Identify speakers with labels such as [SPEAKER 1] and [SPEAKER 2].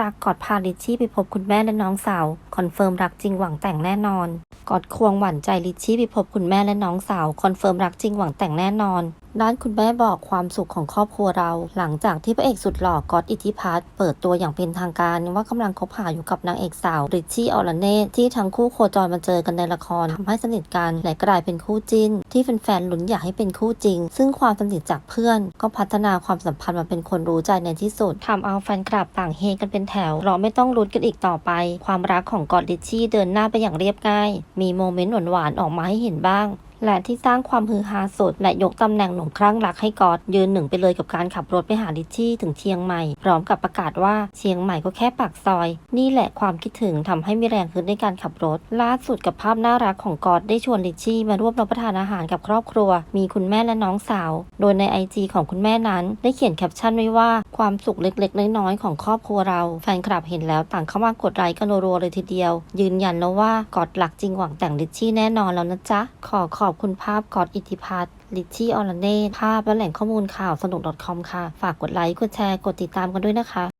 [SPEAKER 1] รักกอดพาลิชชี่ไปพบคุณแม่และน้องสาว คอนเฟิร์มรักจริงหวังแต่งแน่นอน กอดควงหวานใจลิชชี่ไปพบคุณแม่และน้องสาว คอนเฟิร์มรักจริงหวังแต่งแน่นอน ด้านคุณแม่บอกความสุขของครอบครัวเรา หลังจากที่พระเอกสุดหล่อกอดอิทธิพัฒน์เปิดตัวอย่างเป็นทางการ ว่ากำลังคบหาอยู่กับนางเอกสาวริชชี่ออลเนตที่ทั้งคู่โคจรมาเจอกันในละครทำให้สนิทกันและกลายเป็นคู่จิ้น ที่แฟนๆลุ้นอยากให้เป็นคู่จริง ซึ่งความสนิทจากเพื่อน ก็พัฒนาความสัมพันธ์มาเป็นคนรู้ใจในที่สุดทำเอาแฟนคลับต่างเฮกันเป็นแถวเราไม่ต้องลุ้นกันอีกต่อไป ความรักของกอดลิชชี่เดินหน้าไปอย่างเรียบง่าย มีโมเมนต์หวานๆออกมาให้เห็นบ้าง และที่สร้างความฮือฮาสุด และยกตำแหน่งหนุ่มคลั่งรักให้กอดยืนหนึ่งไปเลยกับการขับรถไปหาลิชชี่ถึงเชียงใหม่ พร้อมกับประกาศว่าเชียงใหม่ก็แค่ปากซอย นี่แหละความคิดถึงทำให้มีแรงขึ้นในการขับรถ ล่าสุดกับภาพน่ารักของกอดได้ชวนลิชชี่มาร่วมรับประทานอาหารกับครอบครัว มีคุณแม่และน้องสาว โดยในไอจีของคุณแม่นั้น ได้เขียนแคปชั่นไว้ว่าความสุขเล็กๆน้อยๆของครอบครัวเราแฟนคลับเห็นแล้วต่างเข้ามากดไลค์กันรัวๆเลยทีเดียว ยืนยันแล้วว่ากอดหลักจริงหวังแต่งลิชชี่แน่นอนแล้วนะจ๊ะขอขอบคุณภาพกอดอิทธิพัฒน์ลิชี่ออลเน่ภาพและแหล่งข้อมูลข่าวสนุก .com ค่ะ ฝากกดไลค์ กดแชร์ กดติดตามกันด้วยนะคะ